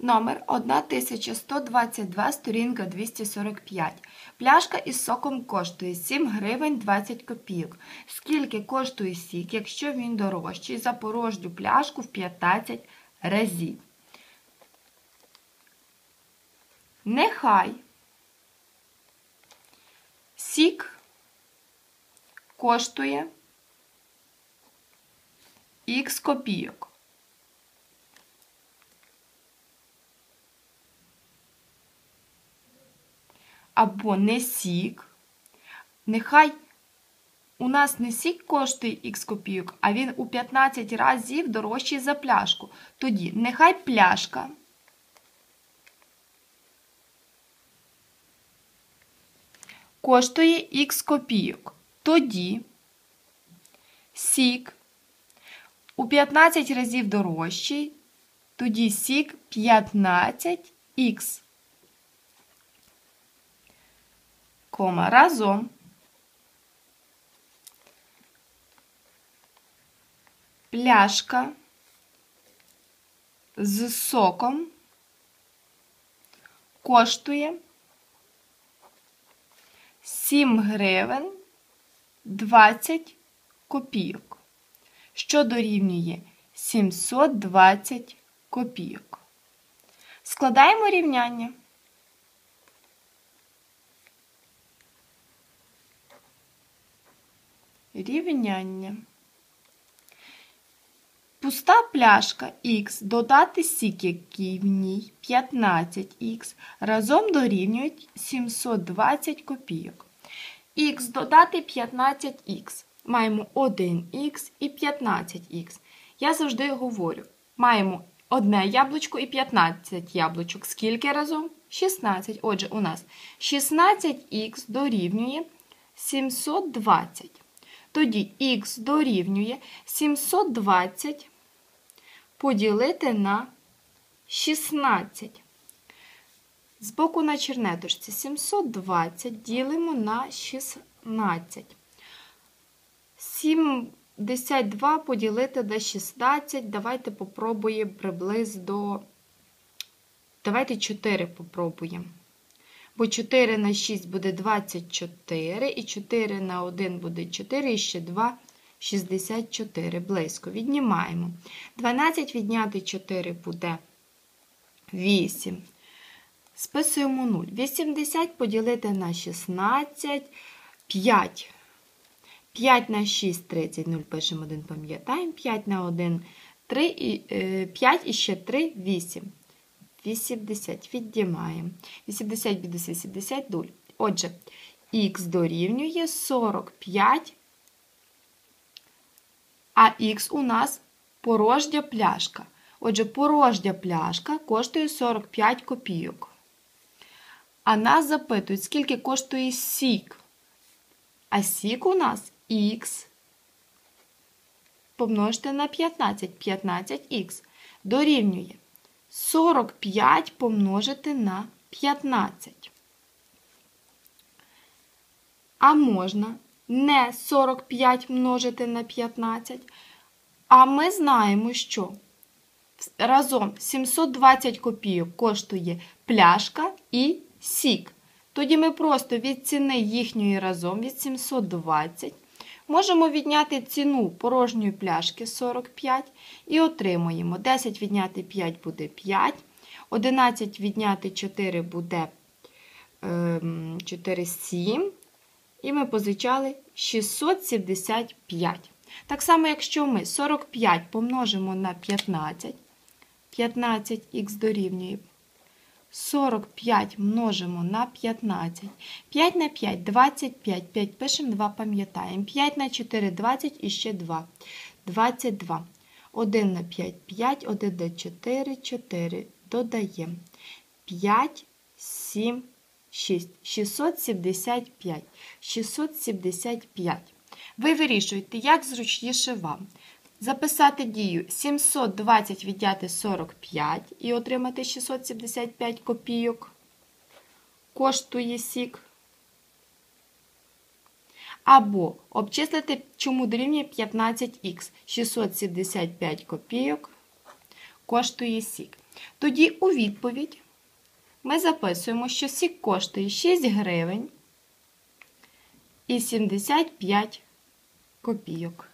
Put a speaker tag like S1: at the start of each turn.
S1: Номер 1122, сторінка 245. Пляшка із соком коштує 7 гривень 20 копійок. Скільки коштує сік, якщо він дорожчий за порожню пляшку в 15 разів? Нехай сік коштує х копійок. Або не сік. Нехай у нас не сік коштує х копійок, а він у 15 разів дорожчий за пляшку. Тоді нехай пляшка. Коштує х копійок. Тоді сік у 15 разів дорожчий, тоді сік 15х. Кома разом. Пляшка з соком коштує 7 гривень 20 копійок, що дорівнює 720 копійок. Складаємо рівняння. Рівняння. Пуста пляшка Х додати сік, який в ній 15х, разом дорівнюють 720 копійок. Х додати 15х. Маємо 1х і 15х. Я завжди говорю: маємо одне яблучко і 15 яблучок. Скільки разом? 16. Отже, у нас 16х дорівнює 720. Тоді х дорівнює 720 поділити на 16. Збоку на чернеточці 720 ділимо на 16. 72 поділити на 16. Давайте попробуємо приблизно. Давайте 4 попробуємо бо 4 на 6 буде 24, і 4 на 1 буде 4, і ще 2 64. Близько. Віднімаємо. 12 відняти 4 буде 8. Списуємо 0. 80 поділити на 16, 5. 5 на 6, 30, 0 пишемо 1, пам'ятаємо. 5 на 1, 3, 5 і ще 3, 8. 80. Віддімаємо. 80 мінус 80 0. Отже, х дорівнює 45, а х у нас порожня пляшка. Отже, порожня пляшка коштує 45 копійок. А нас запитують, скільки коштує сік. А сік у нас х помножити на 15. 15х дорівнює 45 помножити на 15. А можна не 45 множити на 15. А ми знаємо, що разом 720 копійок коштує пляшка і сік. Тоді ми просто від ціни їхньої разом від 720 Можемо відняти ціну порожньої пляшки 45 і отримуємо 10 відняти 5 буде 5, 11 відняти 4 буде 4, ем, 7. І ми позичали 675. Так само, якщо ми 45 помножимо на 15, 15х дорівнює 45 множимо на 15. 5 на 5 25. 5 пишемо 2, пам'ятаємо. 5 на 4 20 і ще 2. 22. 1 на 5 5, 1 на 4 4. Додаємо 5, 7, 6. 675. 675. Ви вирішуєте, як зручніше вам. Записати дію 720 відняти 45 і отримати 675 копійок. Коштує сік. Або обчислити, чому дорівнює 15х. 675 копійок коштує сік. Тоді у відповідь ми записуємо, що сік коштує 6 гривень і 75 копійок.